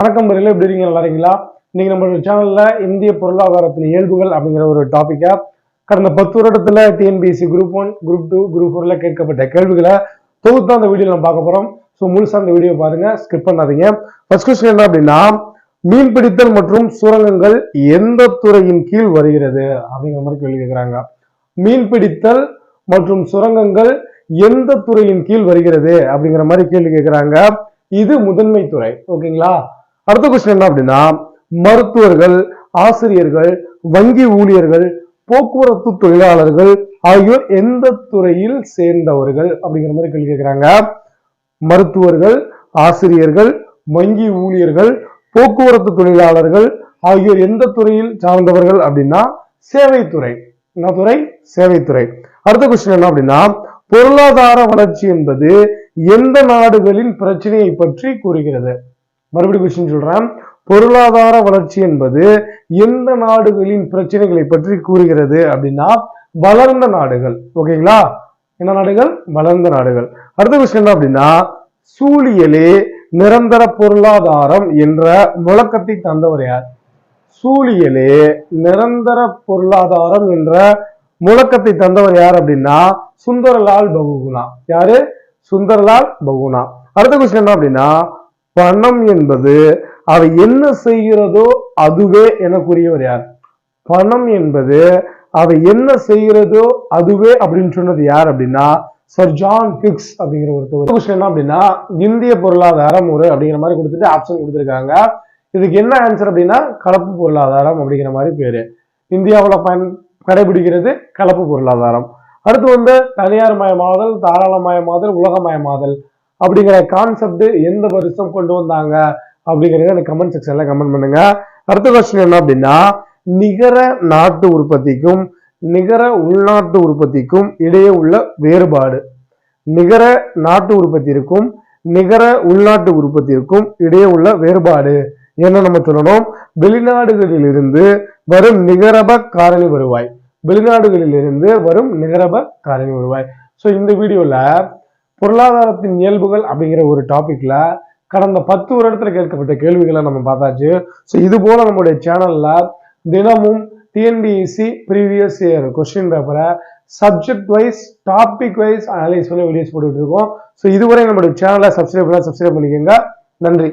வணக்கம் முறையில் எப்படி இருக்கீங்க? நல்லா இருக்கீங்களா? இன்னைக்கு நம்மளோட சேனல்ல இந்திய பொருளாதாரத்தின் இயல்புகள் அப்படிங்கிற ஒரு டாபிக்கா கடந்த பத்து வருடத்துல TNPSC group one group two group ஃபோர்ல கேட்கப்பட்ட கேள்விகளை தொகுத்து அந்த வீடியோ நம்ம பார்க்க போறோம். ஸோ முழுசா அந்த வீடியோ பாருங்க. ஸ்கிப் பண்ணாதீங்க. ஃபர்ஸ்ட் கொஸ்டின் என்ன அப்படின்னா மீன்பிடித்தல் மற்றும் சுரங்கங்கள் எந்த துறையின் கீழ் வருகிறது? அப்படிங்கிற மாதிரி கேள்வி கேட்குறாங்க மீன்பிடித்தல் மற்றும் சுரங்கங்கள் எந்த துறையின் கீழ் வருகிறது? அப்படிங்கிற மாதிரி கேள்வி கேட்குறாங்க இது முதன்மை துறை. ஓகேங்களா? அடுத்த கொஸ்டின் என்ன அப்படின்னா மருத்துவர்கள் ஆசிரியர்கள் வங்கி ஊழியர்கள் போக்குவரத்து தொழிலாளர்கள் ஆகியோர் எந்த துறையில் சேர்ந்தவர்கள் அப்படிங்கிற மாதிரி கேள்வி கேட்கிறாங்க. மருத்துவர்கள் ஆசிரியர்கள் வங்கி ஊழியர்கள் போக்குவரத்து தொழிலாளர்கள் ஆகியோர் எந்த துறையில் சார்ந்தவர்கள் அப்படின்னா சேவைத்துறை. என்ன துறை? சேவைத்துறை. அடுத்த கொஸ்டின் என்ன அப்படின்னா பொருளாதார வளர்ச்சி என்பது எந்த நாடுகளின் பிரச்சனையை பற்றி கூறுகிறது? மறுபடியும் கொஸ்டின் சொல்றேன். பொருளாதார வளர்ச்சி என்பது எந்த நாடுகளின் பிரச்சனைகளை பற்றி கூறுகிறது அப்படின்னா வளர்ந்த நாடுகள். ஓகேங்களா என்ன நாடுகள்? வளர்ந்த நாடுகள். அடுத்த கொஸ்டின் என்ன அப்படின்னா சூழியலே நிரந்தர பொருளாதாரம் என்ற முழக்கத்தை தந்தவர் யார்? சூழியலே நிரந்தர பொருளாதாரம் என்ற முழக்கத்தை தந்தவர் யார் அப்படின்னா சுந்தரலால் பகுகுணா. யாரு? சுந்தரலால் பகுகுணா. அடுத்த கொஸ்டின் என்ன அப்படின்னா பணம் என்பது அவை என்ன செய்கிறதோ அதுவே எனக்குரியவர் யார்? பணம் என்பது அவை என்ன செய்கிறதோ அதுவே அப்படின்னு சொன்னது யார் அப்படின்னா சர் ஜான் பிக்ஸ் அப்படிங்கிற ஒருத்தர். என்ன அப்படின்னா இந்திய பொருளாதார முறை அப்படிங்கிற மாதிரி கொடுத்துட்டு ஆப்ஷன் கொடுத்துருக்காங்க. இதுக்கு என்ன ஆன்சர் அப்படின்னா கலப்பு பொருளாதாரம் அப்படிங்கிற மாதிரி பேரு. இந்தியாவில் பயன் கடைபிடிக்கிறது கலப்பு பொருளாதாரம். அடுத்து வந்து தனியார் மயமாதல் தாராளமயமாதல் உலகமயமாதல். அப்படிங்கிற கான்செப்ட் எந்த வருஷம் கொண்டு வந்தாங்க அப்படிங்கிறத எனக்கு கமெண்ட் செக்ஷன்ல கமெண்ட் பண்ணுங்க. அடுத்த கொஸ்டின் என்ன அப்படின்னா நிகர நாட்டு உற்பத்திக்கும் நிகர உள்நாட்டு உற்பத்திக்கும் இடையே உள்ள வேறுபாடு. நிகர நாட்டு உற்பத்திற்கும் நிகர உள்நாட்டு உற்பத்திற்கும் இடையே உள்ள வேறுபாடு. என்ன நம்ம சொல்லணும்? வெளிநாடுகளிலிருந்து வரும் நிகரப காரணி வருவாய். வெளிநாடுகளிலிருந்து வரும் நிகரப காரணி வருவாய். ஸோ இந்த வீடியோவில் பொருளாதாரத்தின் இயல்புகள் அப்படிங்கிற ஒரு டாபிக்ல கடந்த பத்து வருடத்துல கேட்கப்பட்ட கேள்விகளை நம்ம பார்த்தாச்சு. ஸோ இது போல நம்மளுடைய சேனல்ல தினமும் டிஎன்பிஎஸ்சி ப்ரீவியஸ் இயர் கொஸ்டின் பேப்பரை subject wise topic wise analyse பண்ணி வீடியோஸ் போட்டுட்டு இருக்கோம். ஸோ இதுவரை நம்மளுடைய சேனலை சப்ஸ்கிரைப் பண்ண சப்ஸ்கிரைப் பண்ணிக்கோங்க. நன்றி.